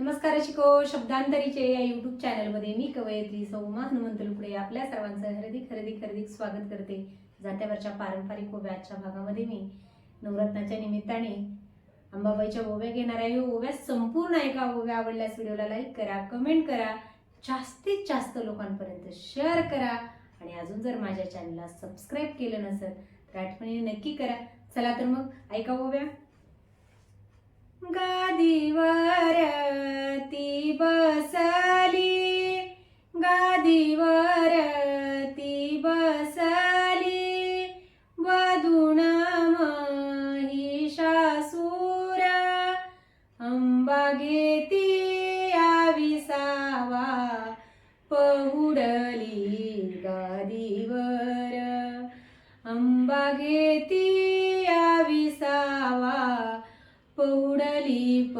नमस्कार शिको शब्दांतरीचे या युट्यूब चॅनलमध्ये मी कवयित्री सौमा हनुमंत लुकडे आपल्या सर्वांचं हरदिक हरदिक हरदिक स्वागत करते. जात्यावरच्या पारंपरिक ओव्याच्या भागामध्ये मी नवरत्नाच्या निमित्ताने अंबाबाईच्या ओव्या घेणार आहे. ओव्या संपूर्ण ऐका ओव्या आवडल्यास व्हिडिओला लाईक करा कमेंट करा जास्तीत जास्त लोकांपर्यंत शेअर करा. आणि अजून जर माझ्या चॅनलला सबस्क्राईब केलं नसेल तर आठवणीने नक्की करा. चला तर मग ऐका ओव्या. विसावा. पहुडली गादीवर. अंबा घेती आविसावा पौडली प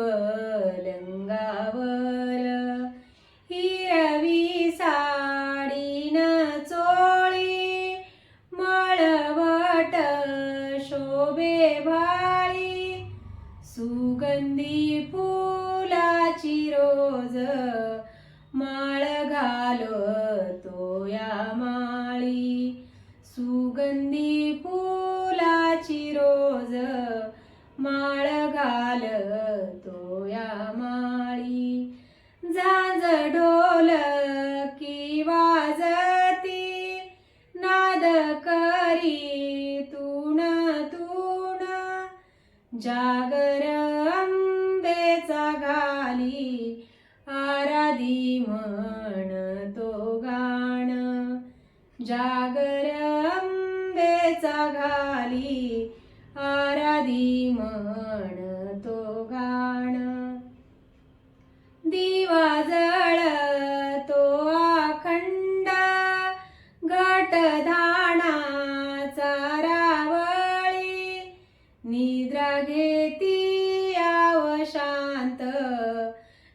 फुलाची रोज माळ घालतो या माळी. सुगंधी फुलाची रोज माळ घालतो या माळी. झांज ढोल की वाजती नाद करी तूण तूण जागर म्हणतो गाण. जागरंबेचा घाली आराधी म्हणतो गाण. दिवा जळतो अखंड घट धाणाचा रावळी. निद्रा घेती आव शांत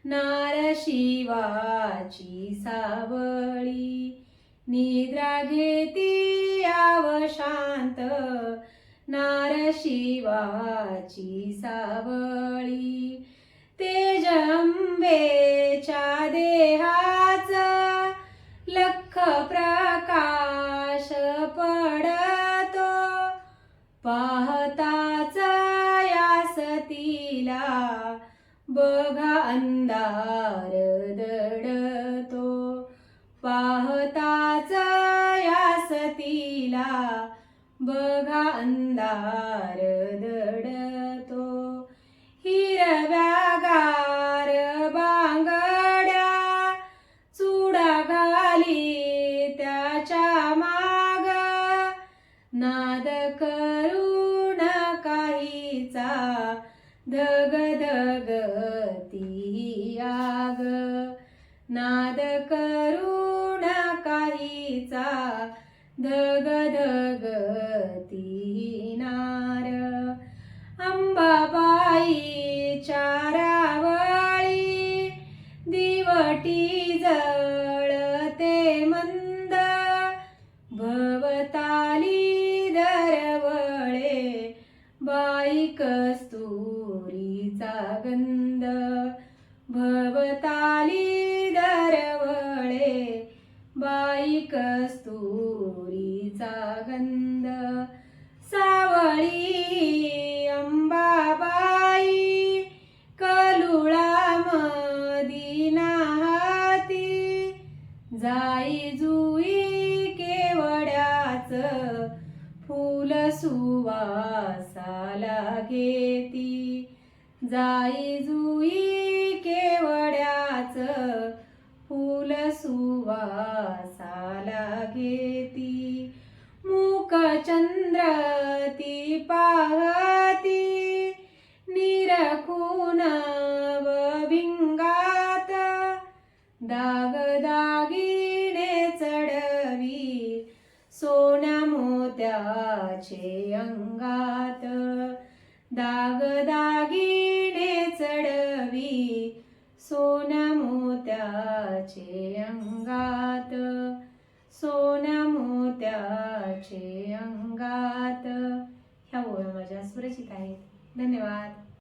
ना शिवाची सावळी. निद्रा घेती याव शांत. नार शिवाची सावळी. तेजंबेच्या देहाच लख प्रकाश पडतो. पाहताच या सतीला बघा अंधार दडतो. पाहताच या सतीला बघा अंधार दडतो. हिरव्या गार बांगड्या चुडा घाली त्याच्या माग. नाद करून काहीचा धग नाद करुणा काहीचा धग धग नार अंबाबाई चारावळी दिवटी जळते मंद. भवताली दरवळे बाई कस्तुरीचा गंध. भवताली गंध सावळी अंबाबाई कलुळा मदिना हाती जाई जुई केवड्याच फुल सुवासाला घेती. जाई जुई केवड्याच फुल सुवासाला घेती. चंद्र ती पाहती निरखून व भिंगात दाग दागिने चढवी सोन्या मोत्याचे अंगात. दाग दागिने चढवी सोन्या मोत्याचे अंगात. सुरक्षित आहेत धन्यवाद.